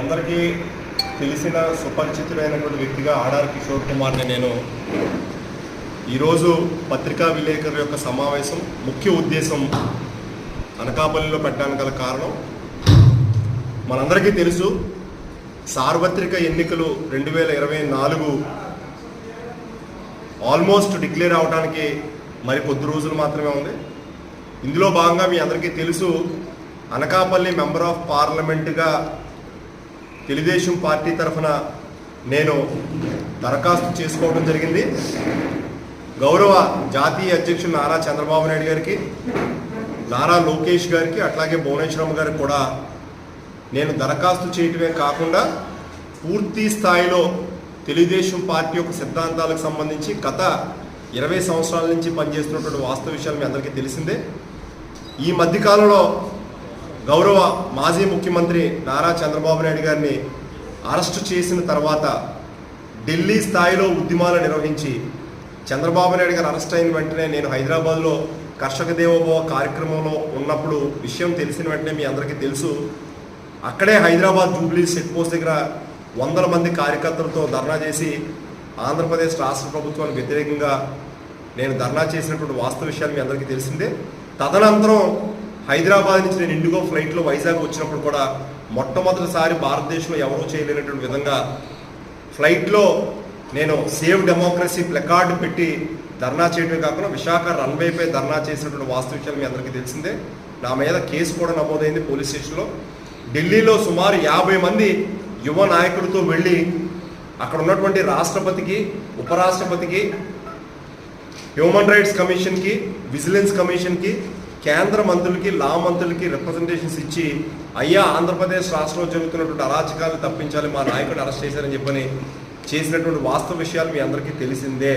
అందరికీ తెలిసిన సుపరిచితుడైనటువంటి వ్యక్తిగా ఆడార్ కిషోర్ కుమార్ని నేను ఈరోజు పత్రికా విలేకరుల యొక్క సమావేశం ముఖ్య ఉద్దేశం అనకాపల్లిలో పెట్టడానికి గల కారణం. మనందరికీ తెలుసు సార్వత్రిక ఎన్నికలు రెండు వేల ఇరవై నాలుగు ఆల్మోస్ట్ డిక్లేర్ అవడానికి మరి కొద్ది రోజులు మాత్రమే ఉంది. ఇందులో భాగంగా మీ అందరికీ తెలుసు అనకాపల్లి మెంబర్ ఆఫ్ పార్లమెంటుగా తెలుగుదేశం పార్టీ తరఫున నేను దరఖాస్తు చేసుకోవడం జరిగింది. గౌరవ జాతీయ అధ్యక్షులు నారా చంద్రబాబు నాయుడు గారికి నారా లోకేష్ గారికి అట్లాగే భువనేశ్వరమ్మ గారికి కూడా నేను దరఖాస్తు చేయటమే కాకుండా పూర్తి స్థాయిలో తెలుగుదేశం పార్టీ యొక్క సిద్ధాంతాలకు సంబంధించి గత ఇరవై సంవత్సరాల నుంచి పనిచేస్తున్నటువంటి వాస్తవ విషయాలు మీ అందరికీ తెలిసిందే. ఈ మధ్యకాలంలో గౌరవ మాజీ ముఖ్యమంత్రి నారా చంద్రబాబు నాయుడు గారిని అరెస్టు చేసిన తర్వాత ఢిల్లీ స్థాయిలో ఉద్యమాలు నిర్వహించి చంద్రబాబు నాయుడు గారు అరెస్ట్ అయిన వెంటనే నేను హైదరాబాద్లో కర్షక దేవోభవ కార్యక్రమంలో ఉన్నప్పుడు విషయం తెలిసిన వెంటనే మీ అందరికీ తెలుసు. అక్కడే హైదరాబాద్ జూబ్లీ చెక్ పోస్ట్ దగ్గర వందల మంది కార్యకర్తలతో ధర్నా చేసి ఆంధ్రప్రదేశ్ రాష్ట్ర ప్రభుత్వానికి వ్యతిరేకంగా నేను ధర్నా చేసినటువంటి వాస్తవ విషయాలు మీ అందరికీ తెలిసిందే. తదనంతరం హైదరాబాద్ నుంచి నేను ఇండిగో ఫ్లైట్లో వైజాగ్ వచ్చినప్పుడు కూడా మొట్టమొదటిసారి భారతదేశంలో ఎవరూ చేయలేనటువంటి విధంగా ఫ్లైట్లో నేను సేవ్ డెమోక్రసీ ప్లకార్డు పెట్టి ధర్నా చేయడమే కాకుండా విశాఖ రన్వేపై ధర్నా చేసినటువంటి వాస్తు విషయాలు మీ అందరికీ తెలిసిందే. నా మీద కేసు కూడా నమోదైంది పోలీస్ స్టేషన్లో. ఢిల్లీలో సుమారు యాభై మంది యువ నాయకులతో వెళ్ళి అక్కడ ఉన్నటువంటి రాష్ట్రపతికి ఉపరాష్ట్రపతికి హ్యూమన్ రైట్స్ కమిషన్కి విజిలెన్స్ కమిషన్కి కేంద్ర మంత్రులకి లా మంత్రులకి రిప్రజెంటేషన్స్ ఇచ్చి అయ్యా ఆంధ్రప్రదేశ్ రాష్ట్రంలో జరుగుతున్నటువంటి అరాచకాలు తప్పించాలి మా నాయకుడు అరెస్ట్ చేశారని చెప్పని చేసినటువంటి వాస్తవ విషయాలు మీ అందరికీ తెలిసిందే.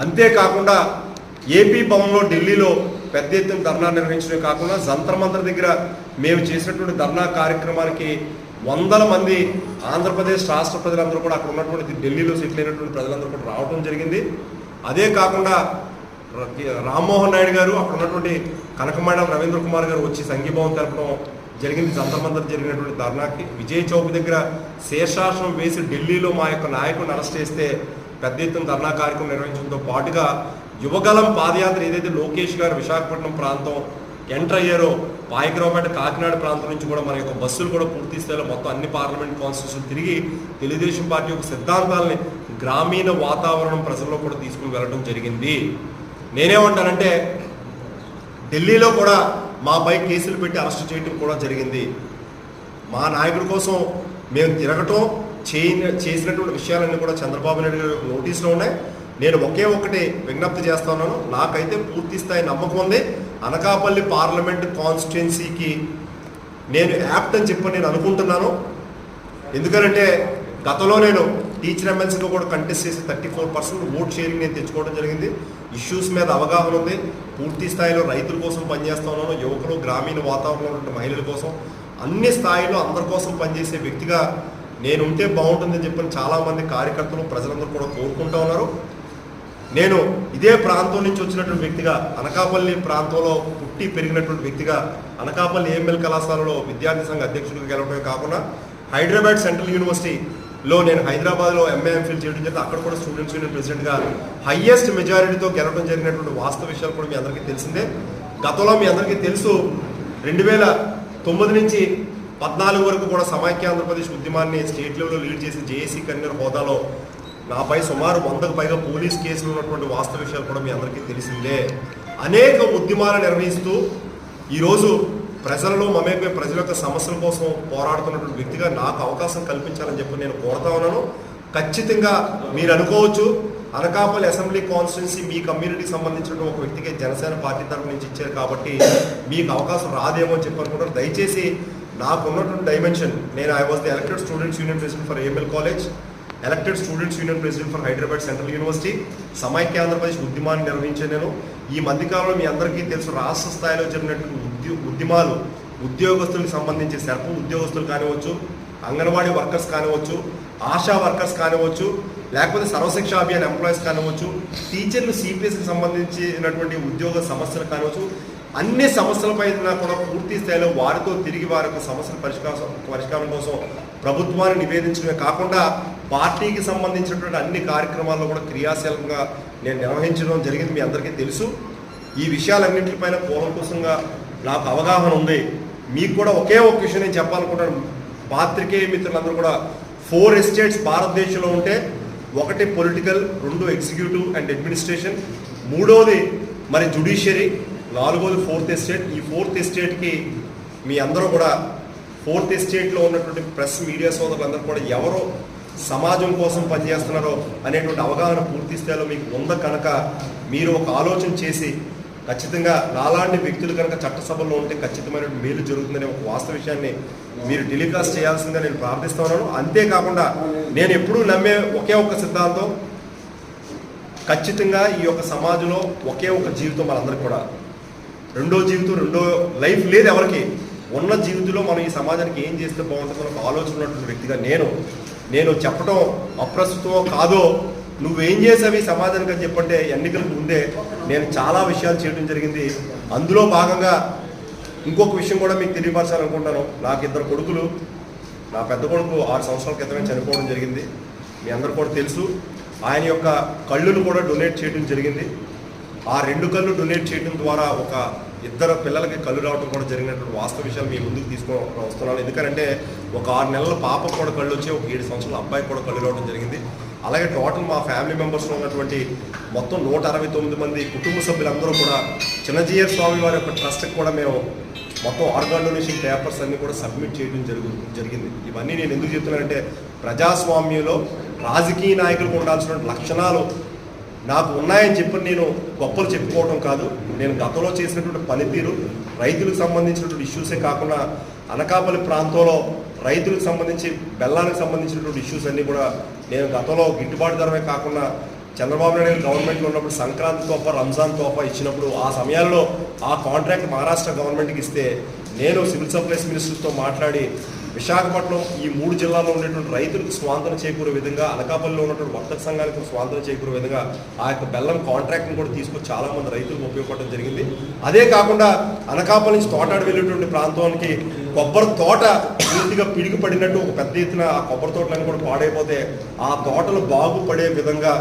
అంతేకాకుండా ఏపీ భవన్లో ఢిల్లీలో పెద్ద ఎత్తున ధర్నా నిర్వహించడమే కాకుండా జంతర్ దగ్గర మేము చేసినటువంటి ధర్నా కార్యక్రమానికి వందల మంది ఆంధ్రప్రదేశ్ రాష్ట్ర ప్రజలందరూ కూడా అక్కడ ఉన్నటువంటి ఢిల్లీలో సెటిల్ అయినటువంటి ప్రజలందరూ కూడా రావడం జరిగింది. అదే కాకుండా రామ్మోహన్ నాయుడు గారు అక్కడ ఉన్నటువంటి కనకమేడం రవీంద్ర కుమార్ గారు వచ్చి సంఘీభావం తెలపడం జరిగింది. జంతర్మంతర్ జరిగినటువంటి ధర్నాకి విజయ్ చౌక్ దగ్గర శేషాసనం వేసి ఢిల్లీలో మా యొక్క నాయకుడిని అరెస్ట్ చేస్తే పెద్ద ఎత్తున ధర్నా కార్యక్రమం నిర్వహించడంతో పాటుగా యువగలం పాదయాత్ర ఏదైతే లోకేష్ గారు విశాఖపట్నం ప్రాంతం ఎంటర్ అయ్యారో పాయకరావుపేట కాకినాడ ప్రాంతం నుంచి కూడా మన యొక్క బస్సులు కూడా పూర్తి స్థాయిలో మొత్తం అన్ని పార్లమెంట్ కాన్స్టిట్యూషన్ తిరిగి తెలుగుదేశం పార్టీ యొక్క సిద్ధాంతాలని గ్రామీణ వాతావరణం ప్రజల్లో కూడా తీసుకుని వెళ్ళడం జరిగింది. నేనేమంటానంటే ఢిల్లీలో కూడా మాపై కేసులు పెట్టి అరెస్ట్ చేయటం కూడా జరిగింది. మా నాయకుడి కోసం మేము తిరగటం చేయ చేసినటువంటి విషయాలన్నీ కూడా చంద్రబాబు నాయుడు గారి నోటీసులో ఉన్నాయి. నేను ఒకే ఒకటి విజ్ఞప్తి చేస్తున్నాను నాకైతే పూర్తి స్థాయి నమ్మకం ఉంది. అనకాపల్లి పార్లమెంట్ కాన్స్టిట్యున్సీకి నేను యాప్ట్ అని చెప్పని నేను అనుకుంటున్నాను. ఎందుకనంటే గతంలో నేను టీచర్ ఎమ్మెల్సీగా కూడా కంటెస్ట్ చేసి thirty four percent vote sharing నేను తెచ్చుకోవడం జరిగింది. ఇష్యూస్ మీద అవగాహన ఉంది. పూర్తి స్థాయిలో రైతుల కోసం పనిచేస్తా ఉన్నాను. యువకులు గ్రామీణ వాతావరణంలో ఉన్న మహిళల కోసం. అన్ని స్థాయిలో అందరి కోసం పనిచేసే వ్యక్తిగా నేను ఉంటే బాగుంటుందని చెప్పిన చాలామంది కార్యకర్తలు ప్రజలందరూ కూడా కోరుకుంటా ఉన్నారు. నేను ఇదే ప్రాంతం నుంచి వచ్చినటువంటి వ్యక్తిగా అనకాపల్లి ప్రాంతంలో పుట్టి పెరిగినటువంటి వ్యక్తిగా అనకాపల్లి ఏఎంఎల్ కళాశాలలో విద్యార్థి సంఘ అధ్యక్షుడిగా గెలవడమే కాకుండా హైదరాబాద్ సెంట్రల్ యూనివర్సిటీ లో నేను హైదరాబాద్లో ఎంఏ ఎంఫిల్ చేయడం జరిగింది. అక్కడ కూడా స్టూడెంట్స్ యూనియన్ ప్రెసిడెంట్గా హయ్యెస్ట్ మెజారిటీతో గెలవడం జరిగినటువంటి వాస్తవ విషయాలు కూడా మీ అందరికీ తెలిసిందే. గతంలో మీ అందరికీ తెలుసు రెండు వేల తొమ్మిది నుంచి పద్నాలుగు వరకు కూడా సమాఖ్య ఆంధ్రప్రదేశ్ ఉద్యమాన్ని స్టేట్ లెవెల్లో లీడ్ చేసి జేఏసీ కన్వీనర్ హోదాలో నాపై సుమారు వందకు పైగా పోలీస్ కేసులు ఉన్నటువంటి వాస్తవ విషయాలు కూడా మీ అందరికీ తెలిసిందే. అనేక ఉద్యమాలు నిర్వహిస్తూ ఈరోజు ప్రజలలో మమేకమే ప్రజల యొక్క సమస్యల కోసం పోరాడుతున్నటువంటి వ్యక్తిగా నాకు అవకాశం కల్పించాలని చెప్పి నేను కోరుతా ఉన్నాను. ఖచ్చితంగా మీరు అనుకోవచ్చు అనకాపల్లి అసెంబ్లీ కాన్స్టిట్యున్సీ మీ కమ్యూనిటీకి సంబంధించిన ఒక వ్యక్తికి జనసేన పార్టీ తరఫు నుంచి ఇచ్చారు కాబట్టి మీకు అవకాశం రాదేమో అని చెప్పి అనుకుంటారు దయచేసి నాకు ఉన్నటువంటి డైమెన్షన్ నేను I was the elected students union president for AML college elected students union president for Hyderabad central university సమైక్య ఆంధ్రప్రదేశ్ ఉద్యమాన్ని నిర్వహించే నేను. ఈ మధ్యకాలంలో మీ అందరికీ తెలుసు రాష్ట్ర స్థాయిలో జరిగినటువంటి ఉద్యో ఉద్యమాలు ఉద్యోగస్తులకు సంబంధించి సర్ప ఉద్యోగస్తులు కానివచ్చు అంగన్వాడీ వర్కర్స్ కానివచ్చు ఆశా వర్కర్స్ కానివచ్చు లేకపోతే సర్వశిక్ష అభియాన్ ఎంప్లాయీస్ కానివచ్చు టీచర్లు సిపిఎస్కి సంబంధించినటువంటి ఉద్యోగ సమస్యలు కానివచ్చు అన్ని సమస్యలపై కూడా పూర్తి స్థాయిలో వారితో తిరిగి వారి యొక్క సమస్యల పరిష్కారం పరిష్కారం కోసం ప్రభుత్వాన్ని నివేదించడమే కాకుండా పార్టీకి సంబంధించినటువంటి అన్ని కార్యక్రమాల్లో కూడా క్రియాశీలకంగా నేను నిర్వహించడం జరిగింది మీ అందరికీ తెలుసు. ఈ విషయాలన్నింటిపైన కూలంకుశంగా నాకు అవగాహన ఉంది. మీకు కూడా ఒకే ఒక విషయం నేను చెప్పాలనుకుంటాను పాత్రికేయ మిత్రులందరూ కూడా ఫోర్ ఎస్టేట్స్ భారతదేశంలో ఉంటే ఒకటి పొలిటికల్ రెండు ఎగ్జిక్యూటివ్ అండ్ అడ్మినిస్ట్రేషన్ మూడోది మరి జుడిషియరీ నాలుగోది ఫోర్త్ ఎస్టేట్. ఈ ఫోర్త్ ఎస్టేట్కి మీ అందరూ కూడా ఫోర్త్ ఎస్టేట్లో ఉన్నటువంటి ప్రెస్ మీడియా సోదరులందరూ కూడా ఎవరో సమాజం కోసం పనిచేస్తున్నారో అనేటువంటి అవగాహన పూర్తి స్థాయిలో మీకు ఉంద కనుక మీరు ఒక ఆలోచన చేసి ఖచ్చితంగా నాలాంటి వ్యక్తులు కనుక చట్టసభలో ఉంటే ఖచ్చితమైన మేలు జరుగుతుందనే ఒక వాస్తవ విషయాన్ని మీరు టెలికాస్ట్ చేయాల్సిందిగా నేను ప్రార్థిస్తున్నాను అంతేకాకుండా నేను ఎప్పుడూ నమ్మే ఒకే ఒక్క సిద్ధాంతం ఖచ్చితంగా ఈ యొక్క సమాజంలో ఒకే ఒక జీవితం మనందరికి కూడా. రెండో జీవితం రెండో లైఫ్ లేదు ఎవరికి. ఉన్న జీవితంలో మనం ఈ సమాజానికి ఏం చేస్తే బాగుంటుందో ఒక ఆలోచన ఉన్నటువంటి వ్యక్తిగా నేను. నేను చెప్పడం అప్రస్తుతమో కాదో నువ్వేం చేసావు ఈ సమాజానికి అని చెప్పంటే ఎన్నికలకు ముందే నేను చాలా విషయాలు చేయడం జరిగింది. అందులో భాగంగా ఇంకొక విషయం కూడా మీకు తెలియపరచాలనుకుంటాను. నాకు ఇద్దరు కొడుకులు నా పెద్ద కొడుకు ఆరు సంవత్సరాల క్రితమే చనిపోవడం జరిగింది. మీ అందరు కూడా తెలుసు. ఆయన యొక్క కళ్ళును కూడా డొనేట్ చేయడం జరిగింది. ఆ రెండు కళ్ళు డొనేట్ చేయడం ద్వారా ఒక ఇద్దరు పిల్లలకి కళ్ళు రావడం కూడా జరిగినటువంటి వాస్తవ విషయాలు మీ ముందుకు తీసుకొని వస్తున్నాను ఎందుకంటే ఒక ఆరు నెలల పాపకు కూడా కళ్ళు వచ్చి ఒక ఏడు సంవత్సరాల అబ్బాయికి కూడా కళ్ళు రావడం జరిగింది. అలాగే టోటల్ మా ఫ్యామిలీ మెంబర్స్లో ఉన్నటువంటి మొత్తం నూట అరవై తొమ్మిది మంది కుటుంబ సభ్యులందరూ కూడా చిన్నజీయర్ స్వామి వారి యొక్క ట్రస్ట్కి కూడా మేము మొత్తం ఆర్గాన్ డొనేషన్ పేపర్స్ అన్నీ కూడా సబ్మిట్ చేయడం జరుగు జరిగింది. ఇవన్నీ నేను ఎందుకు చెప్తున్నానంటే ప్రజాస్వామ్యంలో రాజకీయ నాయకులకు ఉండాల్సిన లక్షణాలు నాకు ఉన్నాయని చెప్పి నేను గొప్పలు చెప్పుకోవడం కాదు. నేను గతంలో చేసినటువంటి పనితీరు రైతులకు సంబంధించినటువంటి ఇష్యూసే కాకుండా అనకాపల్లి ప్రాంతంలో రైతులకు సంబంధించి బెల్లానికి సంబంధించినటువంటి ఇష్యూస్ అన్నీ కూడా నేను గతంలో గిట్టుబాటు ధరమే కాకుండా చంద్రబాబు నాయుడు గారు గవర్నమెంట్లో ఉన్నప్పుడు సంక్రాంతి తోప రంజాన్ తోప ఇచ్చినప్పుడు ఆ సమయాల్లో ఆ కాంట్రాక్ట్ మహారాష్ట్ర గవర్నమెంట్కి ఇస్తే నేను సివిల్ సప్లైస్ మినిస్టర్తో మాట్లాడి విశాఖపట్నం ఈ మూడు జిల్లాల్లో ఉండేటువంటి రైతులకు స్వాంతన చేకూరే విధంగా అనకాపల్లిలో ఉన్నటువంటి వర్తక సంఘానికి స్వాంతన చేకూరే విధంగా ఆ యొక్క బెల్లం కాంట్రాక్ట్ని కూడా తీసుకొచ్చి చాలామంది రైతులకు ఉపయోగపడడం జరిగింది. అదే కాకుండా అనకాపల్లి నుంచి తోటాడు వెళ్ళేటువంటి ప్రాంతానికి కొబ్బరి తోట పూర్తిగా పిడికి పడినట్టు ఒక పెద్ద ఎత్తున ఆ కొబ్బరి తోటలన్నీ కూడా పాడైపోతే ఆ తోటలు బాగుపడే విధంగా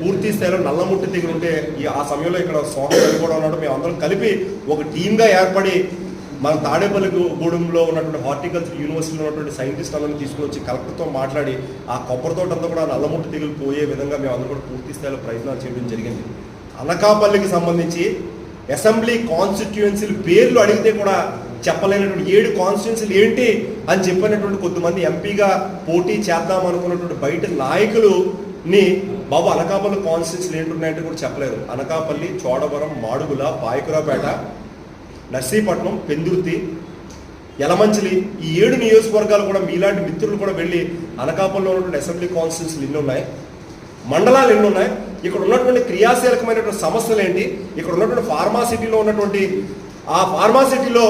పూర్తి స్థాయిలో నల్లముట్టి తెగులు ఉంటే ఈ ఆ సమయంలో ఇక్కడ సోమవారం కూడా ఉన్నాడు. మేము అందరం కలిపి ఒక టీమ్గా ఏర్పడి మన తాడేపల్లి గూడెంలో ఉన్నటువంటి హార్టికల్చర్ యూనివర్సిటీలో ఉన్నటువంటి సైంటిస్ట్ వాళ్ళని తీసుకుని వచ్చి కలెక్టర్తో మాట్లాడి ఆ కొబ్బరి తోట అంతా కూడా నల్లముట్టు తెగులు పోయే విధంగా మేము అందరూ కూడా పూర్తి స్థాయిలో ప్రయత్నాలు చేయడం జరిగింది. అనకాపల్లికి సంబంధించి అసెంబ్లీ కాన్స్టిట్యుయెన్సీలు పేర్లు అడిగితే కూడా చెప్పలేనటువంటి ఏడు కాన్స్టిట్యున్సీలు ఏంటి అని చెప్పినటువంటి కొద్దిమంది ఎంపీగా పోటీ చేద్దాం అనుకున్నటువంటి బయట నాయకులు ని బాబు అనకాపల్లి కాన్స్టిట్యున్సీలు ఏంటున్నాయంటే కూడా చెప్పలేదు. అనకాపల్లి చోడవరం మాడుగుల పాయకురాపేట నర్సీపట్నం పెందుర్తి యలమంచిలి ఈ ఏడు నియోజకవర్గాలు కూడా మీలాంటి మిత్రులు కూడా వెళ్ళి అనకాపల్లిలో ఉన్నటువంటి అసెంబ్లీ కాన్స్టిట్యున్సీలు ఎన్ని ఉన్నాయి మండలాలు ఎన్ని ఉన్నాయి ఇక్కడ ఉన్నటువంటి క్రియాశీలకమైనటువంటి సమస్యలు ఏంటి? ఇక్కడ ఉన్నటువంటి ఫార్మాసిటీలో ఉన్నటువంటి ఆ ఫార్మాసిటీలో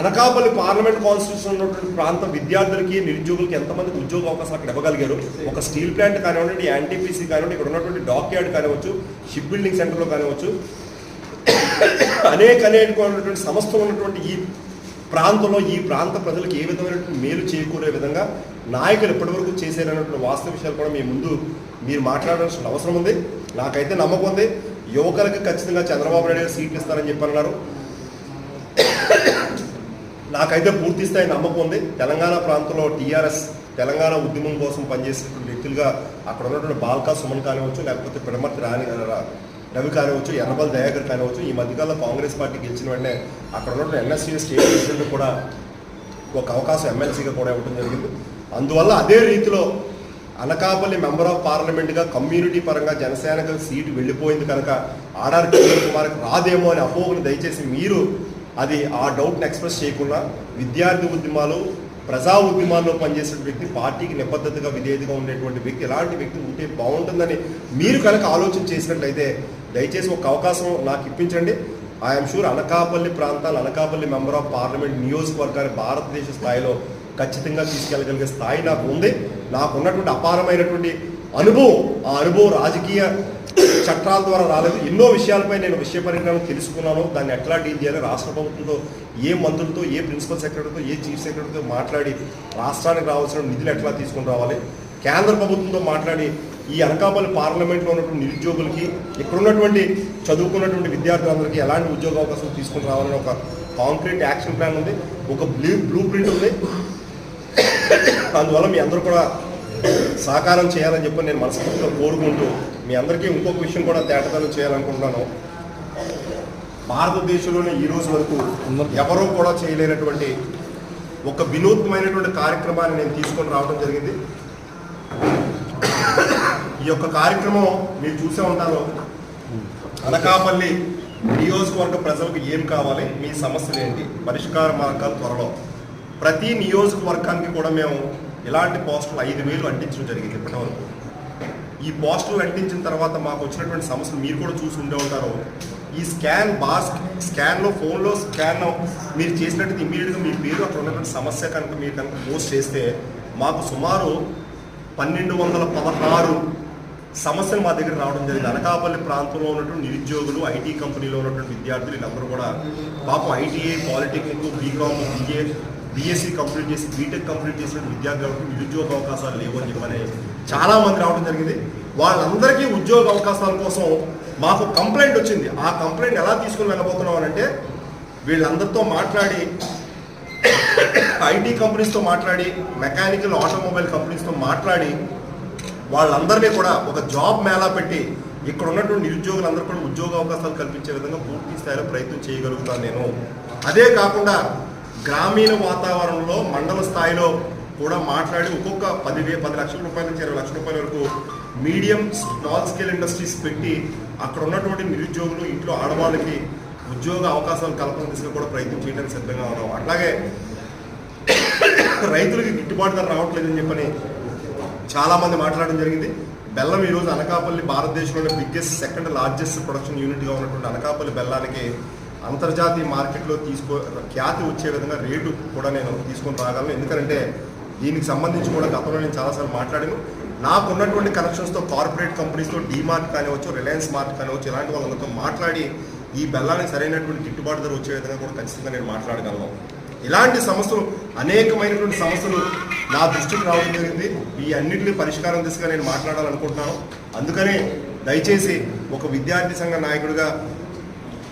అనకాపల్లి పార్లమెంట్ కాన్స్టిట్యూషన్ ఉన్నటువంటి ప్రాంతం విద్యార్థులకి నిరుద్యోగులకి ఎంతమందికి ఉద్యోగ అవకాశాలు అక్కడ ఇవ్వగలిగారు? ఒక స్టీల్ ప్లాంట్ కానివ్వండి ఎన్టీపీసీ కానివ్వండి ఇక్కడ ఉన్నటువంటి డాక్ యార్డ్ కానివచ్చు షిప్ బిల్డింగ్ సెంటర్లో కానివచ్చు అనేక అనేటువంటి సంస్థలు ఉన్నటువంటి ఈ ప్రాంతంలో ఈ ప్రాంత ప్రజలకు ఏ విధమైనటువంటి మేలు చేకూరే విధంగా నాయకులు ఇప్పటివరకు చేశారన్నటువంటి వాస్తవ విషయాలు కూడా మీ ముందు మీరు మాట్లాడాల్సిన అవసరం ఉంది. నాకైతే నమ్మకం ఉంది. యువకులకు ఖచ్చితంగా చంద్రబాబు నాయుడు గారు సీట్లు ఇస్తారని చెప్పన్నారు నాకైతే పూర్తి స్థాయి నమ్మకం ఉంది. తెలంగాణ ప్రాంతంలో టీఆర్ఎస్ తెలంగాణ ఉద్యమం కోసం పనిచేసేటువంటి వ్యక్తులుగా అక్కడ ఉన్నటువంటి బాల్కా సుమన్ కానివచ్చు లేకపోతే పిడమర్తి రాణి రా- రవి కానివచ్చు ఎర్రబల్ దయాకర్ కానివచ్చు ఈ మధ్యకాలంలో కాంగ్రెస్ పార్టీ గెలిచిన వెంటనే అక్కడ ఉన్న ఎన్ఎస్సీ స్టేట్ ప్రెసిడెంట్ కూడా ఒక అవకాశం ఎమ్మెల్సీగా కూడా ఇవ్వడం జరిగింది. అందువల్ల అదే రీతిలో అనకాపల్లి మెంబర్ ఆఫ్ పార్లమెంట్గా కమ్యూనిటీ పరంగా జనసేనకు సీటు వెళ్ళిపోయింది కనుక ఆర్ఆర్ కిషోర్ కుమార్కి రాదేమో అని అపోహను దయచేసి మీరు అది ఆ డౌట్ని ఎక్స్ప్రెస్ చేయకుండా విద్యార్థి ఉద్యమాలు ప్రజా ఉద్యమాల్లో పనిచేసే వ్యక్తి పార్టీకి నిబద్ధతగా విధేయతగా ఉండేటువంటి వ్యక్తి ఎలాంటి వ్యక్తి ఉంటే బాగుంటుందని మీరు కనుక ఆలోచన చేసినట్లయితే దయచేసి ఒక అవకాశం నాకు ఇప్పించండి. ఐఎమ్ షూర్ అనకాపల్లి ప్రాంతాలు అనకాపల్లి మెంబర్ ఆఫ్ పార్లమెంట్ నియోజకవర్గాన్ని భారతదేశ స్థాయిలో ఖచ్చితంగా తీసుకెళ్ళగలిగే స్థాయి నాకు ఉంది. నాకు ఉన్నటువంటి అపారమైనటువంటి అనుభవం ఆ అనుభవం రాజకీయ చట్టాల ద్వారా రాలేదు. ఎన్నో విషయాలపై నేను విషయ పరిజ్ఞానం తెలుసుకున్నాను. దాన్ని ఎట్లా డీల్ చేయాలి రాష్ట్ర ప్రభుత్వంతో ఏ మంత్రులతో ఏ ప్రిన్సిపల్ సెక్రటరీతో ఏ చీఫ్ సెక్రటరీతో మాట్లాడి రాష్ట్రానికి రావాల్సిన నిధులు ఎట్లా తీసుకుని రావాలి? కేంద్ర ప్రభుత్వంతో మాట్లాడి ఈ అనకాపల్లి పార్లమెంట్లో ఉన్నటువంటి నిరుద్యోగులకి ఇక్కడ ఉన్నటువంటి చదువుకున్నటువంటి విద్యార్థులందరికీ ఎలాంటి ఉద్యోగ అవకాశాలు తీసుకుని రావాలని ఒక కాంక్రీట్ యాక్షన్ ప్లాన్ ఉంది. ఒక బ్లూ బ్లూ ప్రింట్ ఉంది. అందువల్ల మీ అందరూ కూడా సహకారం చేయాలని చెప్పి నేను మనస్ఫూర్తిగా కోరుకుంటూ మీ అందరికీ ఇంకొక విషయం కూడా తేటతనం చేయాలనుకుంటున్నాను. భారతదేశంలోనే ఈ రోజు వరకు ఎవరూ కూడా చేయలేనటువంటి ఒక వినూత్నమైనటువంటి కార్యక్రమాన్ని నేను తీసుకొని రావడం జరిగింది. ఈ యొక్క కార్యక్రమం మీరు చూసే ఉంటారు. అనకాపల్లి నియోజకవర్గ ప్రజలకు ఏం కావాలి మీ సమస్యలు ఏంటి పరిష్కార మార్గాలు త్వరలో. ప్రతి నియోజకవర్గానికి కూడా మేము ఇలాంటి పోస్టులు ఐదు వేలు అంటించడం జరిగింది ఇప్పటివరకు. ఈ పోస్టులు అంటించిన తర్వాత మాకు వచ్చినటువంటి సమస్యలు మీరు కూడా చూసి ఉండే ఉంటారు. ఈ స్కాన్ బాస్ స్కాన్లో ఫోన్లో స్కాన్ మీరు చేసినట్టు ఇమీడియట్గా మీ పేరు అక్కడ ఉన్నటువంటి సమస్య కనుక మీరు కనుక పోస్ట్ చేస్తే మాకు సుమారు పన్నెండు వందల పదహారు సమస్యలు మా దగ్గర రావడం జరిగింది. అనకాపల్లి ప్రాంతంలో ఉన్నటువంటి నిరుద్యోగులు ఐటీ కంపెనీలో ఉన్నటువంటి విద్యార్థులు వీళ్ళందరూ కూడా పాపం ITI polytechnic BCom BA BSc complete చేసి బీటెక్ కంప్లీట్ చేసిన విద్యార్థులకు నిరుద్యోగ అవకాశాలు లేవు అని చెప్పని చాలామంది రావడం జరిగింది. వాళ్ళందరికీ ఉద్యోగ అవకాశాల కోసం మాకు కంప్లైంట్ వచ్చింది. ఆ కంప్లైంట్ ఎలా తీసుకుని వెళ్ళబోతున్నాం అని అంటే వీళ్ళందరితో మాట్లాడి ఐటీ కంపెనీస్తో మాట్లాడి మెకానికల్ ఆటోమొబైల్ కంపెనీస్తో మాట్లాడి వాళ్ళందరినీ కూడా ఒక జాబ్ మేళా పెట్టి ఇక్కడ ఉన్నటువంటి నిరుద్యోగులందరూ కూడా ఉద్యోగ అవకాశాలు కల్పించే విధంగా పూర్తి స్థాయిలో ప్రయత్నం చేయగలుగుతాను నేను. అదే కాకుండా గ్రామీణ వాతావరణంలో మండల స్థాయిలో కూడా మాట్లాడి ఒక్కొక్క పదివే పది లక్షల రూపాయల నుంచి ఇరవై లక్షల రూపాయల వరకు మీడియం స్మాల్ స్కేల్ ఇండస్ట్రీస్ పెట్టి అక్కడ ఉన్నటువంటి నిరుద్యోగులు ఇంట్లో ఆడవాళ్ళకి ఉద్యోగ అవకాశాలు కల్పన దిశగా కూడా ప్రయత్నం చేయడానికి సిద్ధంగా ఉన్నాం. అట్లాగే రైతులకి గిట్టుబాటు ధర రావట్లేదని చెప్పని చాలామంది మాట్లాడడం జరిగింది. బెల్లం ఈరోజు అనకాపల్లి భారతదేశంలోని బిగ్గెస్ట్ సెకండ్ లార్జెస్ట్ ప్రొడక్షన్ యూనిట్గా ఉన్నటువంటి అనకాపల్లి బెల్లానికి అంతర్జాతీయ మార్కెట్లో తీసుకో ఖ్యాతి వచ్చే విధంగా రేటు కూడా నేను తీసుకొని రాగలను. ఎందుకంటే దీనికి సంబంధించి కూడా గతంలో నేను చాలాసార్లు మాట్లాడాను. నాకు ఉన్నటువంటి కనెక్షన్స్తో కార్పొరేట్ కంపెనీస్తో డీమార్ట్ కానివచ్చు రిలయన్స్ మార్ట్ కానివచ్చు ఇలాంటి వాళ్ళతో మాట్లాడి ఈ బెల్లానికి సరైనటువంటి గిట్టుబాటు ధర వచ్చే విధంగా కూడా ఖచ్చితంగా నేను మాట్లాడగలను. ఇలాంటి సమస్యలు అనేకమైనటువంటి సమస్యలు నా దృష్టికి రావడం జరిగింది. ఈ అన్నింటినీ పరిష్కారం దిశగా నేను మాట్లాడాలనుకుంటున్నాను. అందుకనే దయచేసి ఒక విద్యార్థి సంఘ నాయకుడిగా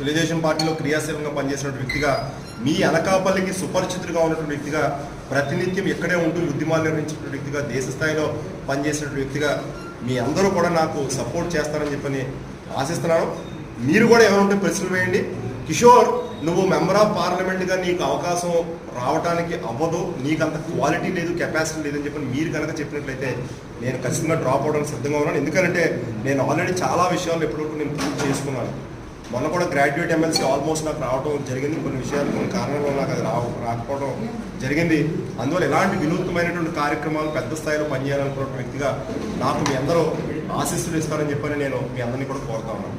తెలుగుదేశం పార్టీలో క్రియాశీలంగా పనిచేసిన వ్యక్తిగా మీ అనకాపల్లికి సుపరిచితుడిగా ఉన్నటువంటి వ్యక్తిగా ప్రతినిత్యం ఎక్కడే ఉంటూ ఉద్యమాలు నిర్వహించినటువంటి వ్యక్తిగా దేశ స్థాయిలో పనిచేసిన వ్యక్తిగా మీ అందరూ కూడా నాకు సపోర్ట్ చేస్తారని చెప్పని ఆశిస్తున్నాను. మీరు కూడా ఏమైనా ప్రశ్నలు వేయండి. కిషోర్ నువ్వు మెంబర్ ఆఫ్ పార్లమెంట్గా నీకు అవకాశం రావడానికి అవ్వదు. నీకు అంత క్వాలిటీ లేదు కెపాసిటీ లేదని చెప్పి మీరు కనుక చెప్పినట్లయితే నేను ఖచ్చితంగా డ్రాప్ అవడానికి సిద్ధంగా ఉన్నాను. ఎందుకంటే నేను ఆల్రెడీ చాలా విషయాలు ఎప్పటివరకు నేను ప్రూవ్ చేసుకున్నాను. మొన్న కూడా గ్రాడ్యుయేట్ ఎమ్మెల్సీ ఆల్మోస్ట్ నాకు రావడం జరిగింది. కొన్ని విషయాలు కొన్ని కారణంలో నాకు అది రావు రాకపోవడం జరిగింది. అందువల్ల ఎలాంటి వినూత్నమైనటువంటి కార్యక్రమాలు పెద్ద స్థాయిలో పనిచేయాలనుకున్న వ్యక్తిగా నాకు మీ అందరూ ఆశీస్సులు ఇస్తారని చెప్పని నేను మీ అందరినీ కూడా కోరుతా ఉన్నాను.